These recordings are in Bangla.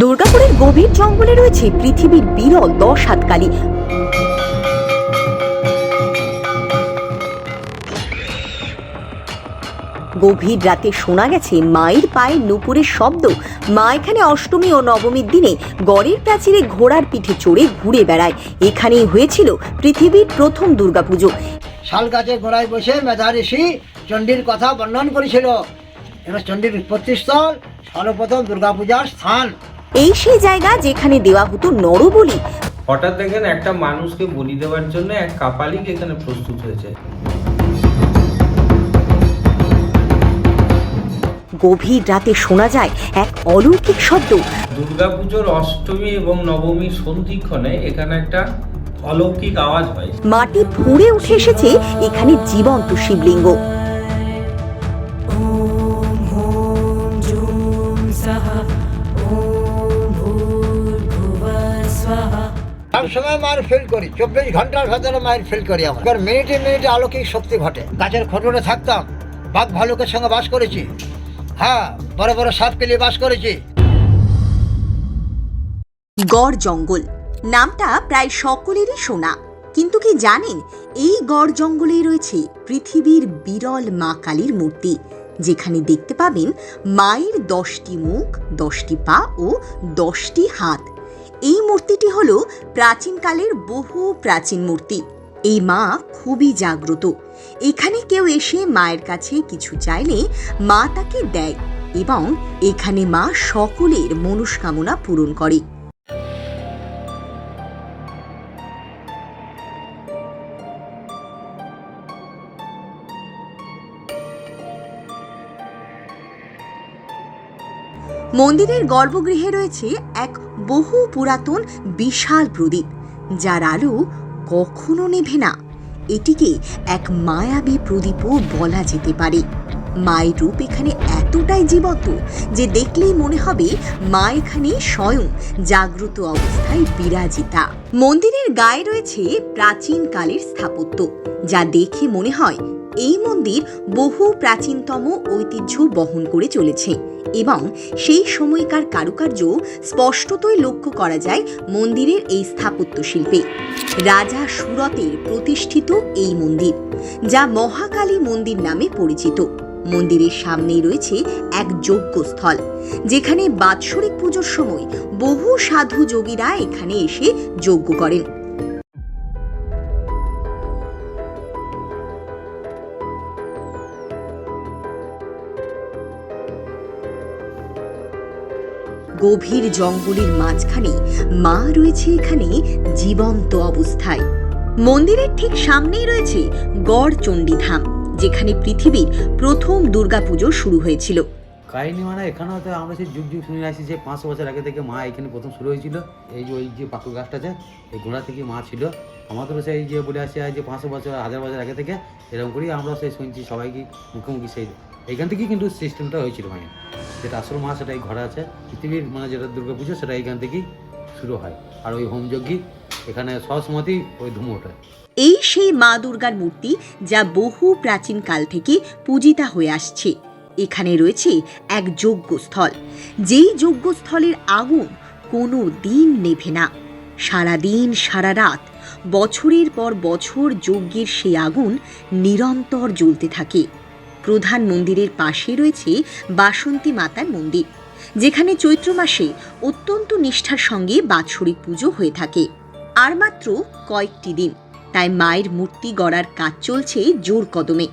দুর্গাপুরের গভীর জঙ্গলে রয়েছে পৃথিবীর বিরল দশ হাতকালী। গভীর রাতে শোনা গেছে মায়ের পায়ের নুপুরের শব্দ। মা এখানে অষ্টমী ও নবমীর দিনে গড়ের প্রাচীরে ঘোড়ার পিঠে চড়ে ঘুরে বেড়ায়। এখানেই হয়েছিল পৃথিবীর প্রথম দুর্গাপুজো। শাল গাছের গোড়ায় বসে মেধা ঋষি চণ্ডীর কথা বর্ণন করেছিল। এবার চণ্ডীর উৎপত্তিস্থল সর্বপ্রথম দুর্গাপূজার স্থান। এই সেই জায়গা যেখানে দেওয়া হতো নরবলি হঠাৎ দেখেন একটা মানুষকে বলি দেওয়ার জন্য এক কাপালিক এখানে প্রস্তুত হয়েছে। গভীর রাতে শোনা যায় এক অলৌকিক শব্দ। দুর্গাপুজোর অষ্টমী এবং নবমীর সন্ধিক্ষণে এখানে একটা অলৌকিক আওয়াজ হয়। মাটি ফুঁড়ে উঠে এসেছে এখানে জীবন্ত শিবলিঙ্গ। সব সময় মায়ের ফিল করি। চব্বিশ ঘণ্টার ভেতরে মায়ের ফিল করি আমরা। মিনিটে মিনিটে অলৌকিক শক্তি ঘটে। গাছের খটুরে থাকতাম। বাঘ ভালুকের সঙ্গে বাস করেছি। হ্যাঁ বড় বড় সাপ কেলিয়ে বাস করেছি। গড় জঙ্গল। নামটা প্রায় সকলেরই শোনা কিন্তু কি জানেন, এই গড় জঙ্গলেই রয়েছে পৃথিবীর বিরল মা কালীর মূর্তি, যেখানে দেখতে পাবেন মায়ের দশটি মুখ, দশটি পা ও দশটি হাত। এই মূর্তিটি হল প্রাচীনকালের বহু প্রাচীন মূর্তি। এই মা খুবই জাগ্রত। এখানে কেউ এসে মায়ের কাছে কিছু চাইলে মা তাকে দেয় এবং এখানে মা সকলের মনস্কামনা পূরণ করে। মন্দিরের গর্ভগৃহে রয়েছে এক বহু পুরাতন বিশাল প্রদীপ, যার আলো কখনো নেভে না। এটিকে এক মায়াবী প্রদীপও বলা যেতে পারে। মায়ের রূপ এখানে এতটাই জীবন্ত যে দেখলেই মনে হবে মা এখানে স্বয়ং জাগ্রত অবস্থায় বিরাজিতা। মন্দিরের গায়ে রয়েছে প্রাচীন কালের স্থাপত্য, যা দেখে মনে হয় এই মন্দির বহু প্রাচীনতম ঐতিহ্য বহন করে চলেছে এবং সেই সময়কার কারুকার্য স্পষ্টতই লক্ষ্য করা যায় মন্দিরের এই স্থাপত্য শিল্পে। রাজা সুরতের প্রতিষ্ঠিত এই মন্দির, যা মহাকালী মন্দির নামে পরিচিত। মন্দিরের সামনেই রয়েছে এক যজ্ঞস্থল, যেখানে বাৎসরিক পুজোর সময় বহু সাধু যোগীরা এখানে এসে যজ্ঞ করেন। গভীর জঙ্গলের মাঝখানে মা রয়েছে এখানে জীবন্ত অবস্থায়। মন্দিরের ঠিক সামনেই রয়েছে গড় চণ্ডীধাম যেখানে পৃথিবীর প্রথম দুর্গাপুজো শুরু হয়েছিল। কাহিনী মানে এখানেও তো আমরা সেই যুগ যুগ শুনে আসি যে পাঁচশো বছর আগে থেকে মা এখানে প্রথম শুরু হয়েছিল। এই যে ওই যে পাকুর গাছটা আছে, এই গোড়া থেকে মা ছিল। আমাদেরও সেই যে বলে আসছে যে পাঁচশো বছর, হাজার বছর আগে থেকে এরকম করেই আমরা সেই শুনছি সবাইকে মুখোমুখি সেই। এখান থেকেই কিন্তু সিস্টেমটা হয়েছিল মায়ের যেটা আসল মা সেটাই ঘরে আছে। পৃথিবীর মানে যেটা দুর্গা পুজো সেটা এখান থেকেই শুরু হয়। আর ওই হোমযজ্ঞই এখানে সবসময়তেই ওই ধুমো ওঠে। এই সেই মা দুর্গার মূর্তি যা বহু প্রাচীন কাল থেকে পূজিতা হয়ে আসছে। এখানে রয়েছে এক যজ্ঞস্থল। যেই যজ্ঞস্থলের আগুন কোনো দিন নেভে না। সারাদিন, সারা রাত, বছরের পর বছর যজ্ঞের সেই আগুন নিরন্তর জ্বলতে থাকে। প্রধান মন্দিরের পাশে রয়েছে বাসন্তী মাতার মন্দির, যেখানে চৈত্র মাসে অত্যন্ত নিষ্ঠার সঙ্গে বাৎসরিক পুজো হয়ে থাকে। আর মাত্র কয়েকটি দিন, তাই মায়ের মূর্তি গড়ার কাজ চলছে জোর কদমে।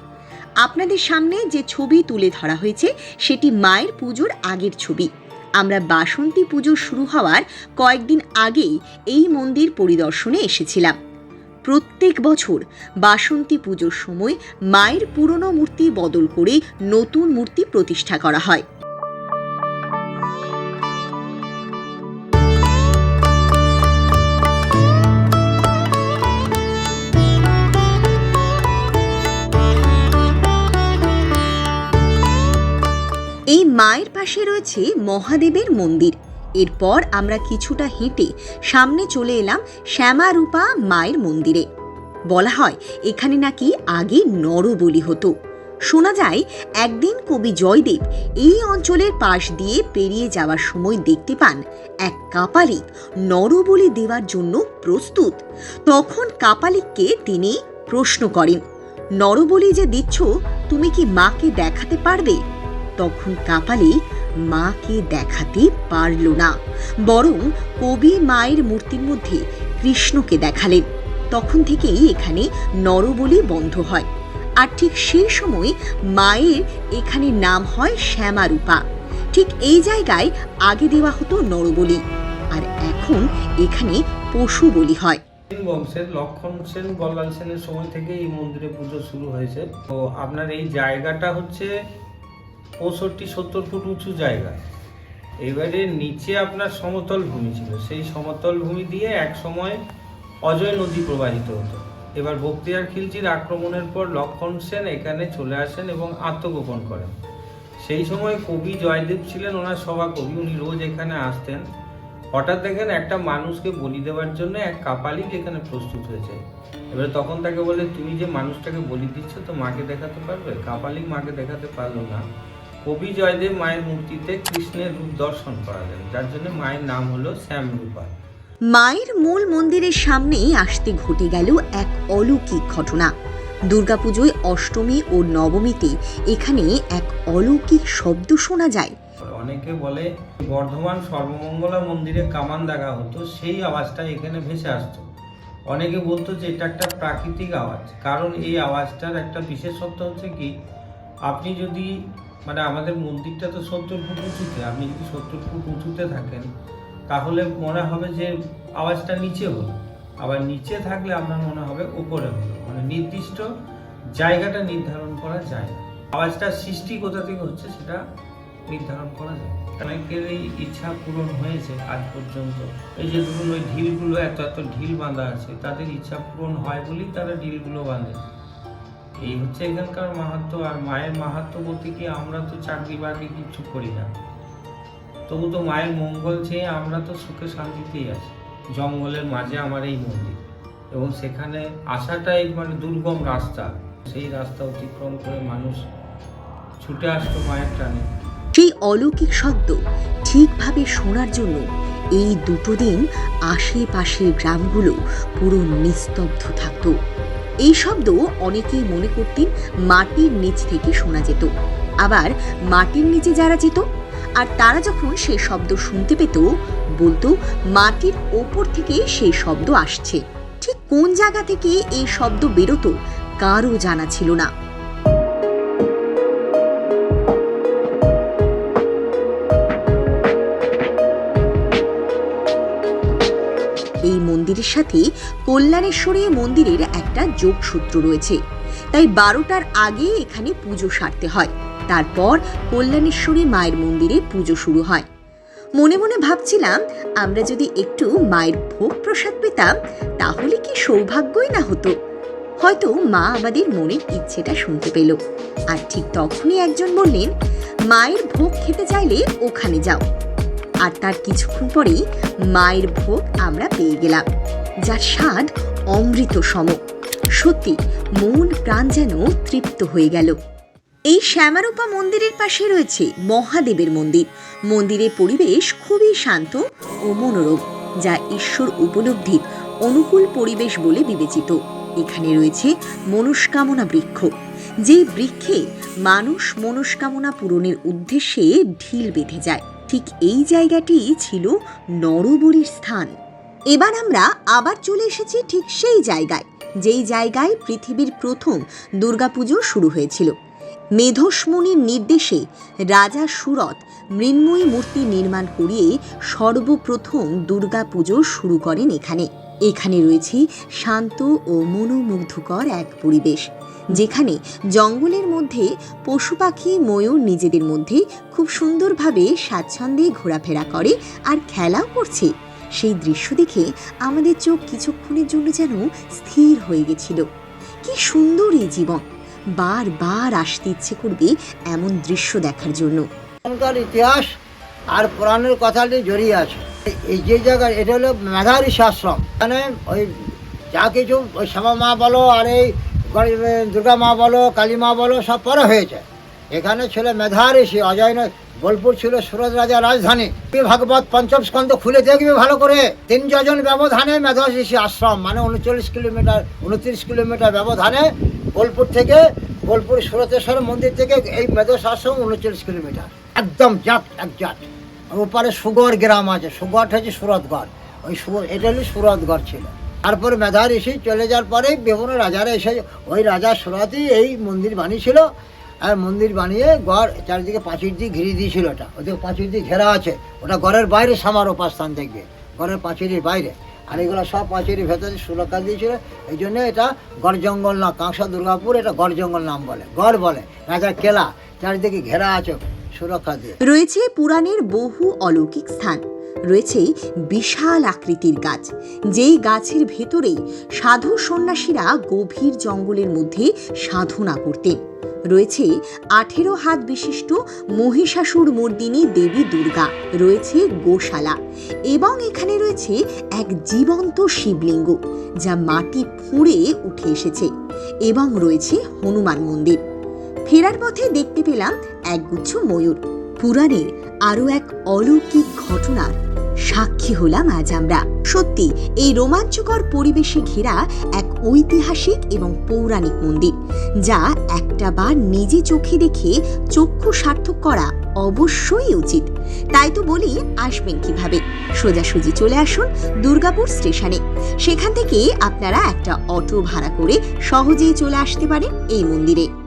আপনাদের সামনে যে ছবি তুলে ধরা হয়েছে, সেটি মায়ের পুজোর আগের ছবি। আমরা বাসন্তী পুজো শুরু হওয়ার কয়েকদিন আগেই এই মন্দির পরিদর্শনে এসেছিলাম। প্রত্যেক বছর বাসন্তী পুজোর সময় মায়ের পুরনো মূর্তি বদল করে নতুন মূর্তি প্রতিষ্ঠা করা হয়। এই মায়ের পাশে রয়েছে মহাদেবের মন্দির। এরপর আমরা কিছুটা হেঁটে সামনে চলে এলাম শ্যামারূপা মায়ের মন্দিরে। বলা হয়, এখানে নাকি আগে নরবলি হতো। শোনা যায়, একদিন কবি জয়দেব এই অঞ্চলের পাশ দিয়ে পেরিয়ে যাওয়ার সময় দেখতে পান এক কাপালিক নরবলি দেওয়ার জন্য প্রস্তুত। তখন কাপালিককে তিনি প্রশ্ন করেন, নরবলি যে দিচ্ছ, তুমি কি মাকে দেখাতে পারবে? তখন কাপালিক মাকে দেখাতে পারল না। বরং কবি মায়ের মূর্তির মধ্যে কৃষ্ণকে দেখালেন। তখন থেকেই এখানে নরবলি বন্ধ হয়। আর ঠিক সেই সময় মায়ের এখানে নাম হয় শ্যামারূপা। ঠিক এই জায়গায় আগে দেওয়া হতো নরবলি। আর এখন এখানে পশু বলি হয়। বংশের, লক্ষণ সেন বল্লাল সেনের সময় থেকে এই মন্দিরে পুজো শুরু হয়েছে। তো আপনার এই জায়গাটা হচ্ছে পঁয়ষট্টি, সত্তর ফুট উঁচু জায়গা। এবারে নিচে আপনার সমতল ভূমি ছিল। সেই সমতল ভূমি দিয়ে এক সময় অজয় নদী প্রবাহিত হতো। এবার বক্তিয়ার খিলজির আক্রমণের পর লক্ষণ সেন এখানে চলে আসেন এবং আত্মগোপন করেন। সেই সময় কবি জয়দেব ছিলেন, ওনার সভা কবি উনি রোজ এখানে আসতেন। হঠাৎ দেখেন একটা মানুষকে বলি দেওয়ার জন্য এক কাপালিক এখানে প্রস্তুত হয়েছে। এবারে তখন তাকে বলে, তুমি যে মানুষটাকে বলি দিচ্ছ, তো মাকে দেখাতে পারবে? কাপালিক মাকে দেখাতে পারল না। কবি জয়দেব মায়ের মূর্তিতে কৃষ্ণের রূপ দর্শন করালেন যার জন্য মায়ের নাম হলো শ্যামরূপা মায়ের মূল মন্দিরের সামনেই আসতে ঘটে গেল এক অলৌকিক ঘটনা। দুর্গাপুজোয় অষ্টমী ও নবমীতে এখানে এক অলৌকিক শব্দ শোনা যায়। অনেকে বলে বর্ধমান সর্বমঙ্গলা মন্দিরে কামান দেখা হতো সেই আওয়াজটা এখানে ভেসে আসতো। অনেকে বলতো যে এটা একটা প্রাকৃতিক আওয়াজ কারণ এই আওয়াজটার একটা বিশেষত্ব হচ্ছে কি আপনি যদি মানে আমাদের মন্দিরটা তো সত্তর ফুট উঁচুতে, আপনি যদি সত্তর ফুট উঁচুতে থাকেন, তাহলে মনে হবে যে আওয়াজটা নিচে হলো। আবার নিচে থাকলে আপনার মনে হবে উপরে হলো। মানে নির্দিষ্ট জায়গাটা নির্ধারণ করা যায় না। আওয়াজটার সৃষ্টি কোথা থেকে হচ্ছে সেটা নির্ধারণ করা যায় অনেকের এই ইচ্ছা পূরণ হয়েছে আজ পর্যন্ত। এই যে ধরুন ওই ঢিলগুলো, এত এত ঢিল বাঁধা আছে, তাদের ইচ্ছা পূরণ হয় বলেই তারা ঢিলগুলো বাঁধে। এই হচ্ছে এখানকার মাহাত্ম, আর মায়ের মাহাত্ম বলতে কি আমরা তো চাকরি বাকরি কিচ্ছু করি না। তবু তো মায়ের মঙ্গল চেয়ে আমরা তো সুখে শান্তিতেই আছি। জঙ্গলের মাঝে আমার এই মন্দির। এবং সেখানে আসাটাই মানে দুর্গম রাস্তা। সেই রাস্তা অতিক্রম করে মানুষ ছুটে আসতো মায়ের টানে। সেই অলৌকিক শব্দ ঠিকভাবে শোনার জন্য এই দুটো দিন আশেপাশের গ্রামগুলো পুরো নিস্তব্ধ থাকত। এই শব্দ অনেকেই মনে করতেন মাটির নিচ থেকে শোনা যেত। আবার মাটির নিচে যারা যেত, আর তারা যখন সেই শব্দ শুনতে পেত, বলতো মাটির ওপর থেকে সেই শব্দ আসছে। ঠিক কোন জায়গা থেকে এই শব্দ বেরোতো, কারও জানা ছিল না। এই মন্দিরের সাথে কল্যাণেশ্বরী মন্দিরের একটা যোগসূত্র রয়েছে। তাই বারোটার আগে এখানে পুজো সারতে হয়। তারপর কল্যাণেশ্বরী মায়ের মন্দিরে পুজো শুরু হয়। মনে মনে ভাবছিলাম, আমরা যদি একটু মায়ের ভোগ প্রসাদ পেতাম, তাহলে কি সৌভাগ্যই না হতো? হয়তো মা আমাদের মনের ইচ্ছেটা শুনতে পেল। আর ঠিক তখনই একজন বললেন, মায়ের ভোগ খেতে চাইলে ওখানে যাও। আর তার কিছুক্ষণ পরেই মায়ের ভোগ আমরা পেয়ে গেলাম, যার স্বাদ অমৃত সম সত্যি, মন প্রাণ যেন তৃপ্ত হয়ে গেল। এই শ্যামারূপা মন্দিরের পাশে রয়েছে মহাদেবের মন্দির। মন্দিরের পরিবেশ খুবই শান্ত ও মনোরম, যা ঈশ্বর উপলব্ধির অনুকূল পরিবেশ বলে বিবেচিত। এখানে রয়েছে মনস্কামনা বৃক্ষ, যেই বৃক্ষে মানুষ মনস্কামনা পূরণের উদ্দেশ্যে ঢিল বেঁধে যায়। ঠিক এই জায়গাটি ছিল নরবলির স্থান। এবার আমরা আবার চলে এসেছি ঠিক সেই জায়গায়, যেই জায়গায় পৃথিবীর প্রথম দুর্গাপুজো শুরু হয়েছিল। মেধস্মণির নির্দেশে রাজা সুরত মৃন্ময়ী মূর্তি নির্মাণ করিয়ে সর্বপ্রথম দুর্গাপুজো শুরু করেন এখানে। এখানে রয়েছে শান্ত ও মনোমুগ্ধকর এক পরিবেশ। যেখানে জঙ্গলের মধ্যে পশু পাখি, ময়ূর নিজেদের মধ্যে খুব সুন্দরভাবে স্বাচ্ছন্দ্যে ঘোরাফেরা করে আর খেলাও করছে। সেই দৃশ্য দেখে আমাদের চোখ কিছুক্ষণের জন্য যেন স্থির হয়ে গেছিল। কি সুন্দর এই জীবন! বারবার আসতে ইচ্ছে করবে এমন দৃশ্য দেখার জন্য। ইতিহাস আর পুরাণের কথাটি জড়িয়ে আছে। এই- যে জায়গায়, এটা হলো মেঘারি আশ্রম এখানে ওই যা কিছু, ওই শ্যামা মা বলো আর এই দুর্গা মা বলো, কালী মা বলো, সব পরে হয়েছে। এখানে ছিল মেধা ঋষি, অজয় বোলপুর ছিল সুরজ রাজা রাজধানী। ভাগবত পঞ্চম স্কন্ধ খুলে দেখবি ভালো করে। তিন যোজন ব্যবধানে মেধা ঋষি আশ্রম মানে উনচল্লিশ কিলোমিটার, উনত্রিশ কিলোমিটার ব্যবধানে বোলপুর থেকে, বোলপুর সুরতেশ্বর মন্দির থেকে এই মেধস আশ্রম উনচল্লিশ কিলোমিটার। একদম জাত এক আর ওপারে সুগর গ্রাম আছে সুগরটা হচ্ছে সুরতগড়। ওই এটা হলো সুরতগড় ছিল। তারপরে মেধা ঋষি চলে যাওয়ার পরে বিভিন্ন রাজারা এসে, ওই রাজার সুরতই এই মন্দির বানিয়েছিল। আর মন্দির বানিয়ে গড় চারিদিকে পাঁচির দিয়ে ঘিরে দিয়েছিল ওটা। ওদের পাঁচির দিয়ে ঘেরা আছে। ওটা ঘরের বাইরে সামার উপাস্থান দেখবে ঘরের পাঁচিরের বাইরে। আর এগুলো সব পাঁচিরের ভেতরে সুরক্ষা দিয়েছিল। এই জন্য এটা গড় জঙ্গল না, কাঁকসা দুর্গাপুর এটা গড় জঙ্গল নাম বলে, গড় বলে। রাজা কেলা, চারিদিকে ঘেরা আছে সুরক্ষা দিয়ে। রয়েছে পুরাণের বহু অলৌকিক স্থান। রয়েছে বিশাল আকৃতির গাছ। যেই গাছের ভেতরেই সাধু সন্ন্যাসীরা গভীর জঙ্গলের মধ্যে সাধনা করতেন। রয়েছে আঠেরো হাত বিশিষ্ট মহিষাসুর মর্দিনী দেবী দুর্গা। রয়েছে গোশালা এবং এখানে রয়েছে এক জীবন্ত শিবলিঙ্গ যা মাটি ফুঁড়ে উঠে এসেছে এবং রয়েছে হনুমান মন্দির। ফেরার পথে দেখতে পেলাম একগুচ্ছ ময়ূর। পুরাণের আরও এক অলৌকিক ঘটনার সাক্ষী হলাম আজ আমরা। সত্যি, এই রোমাঞ্চকর পরিবেশে ঘেরা এক ঐতিহাসিক এবং পৌরাণিক মন্দির, যা একটা বার নিজে চোখে দেখে চক্ষু সার্থক করা অবশ্যই উচিত। তাই তো বলি, আসবেন কীভাবে? সোজাসুজি চলে আসুন দুর্গাপুর স্টেশনে। সেখান থেকে আপনারা একটা অটো ভাড়া করে সহজেই চলে আসতে পারেন এই মন্দিরে।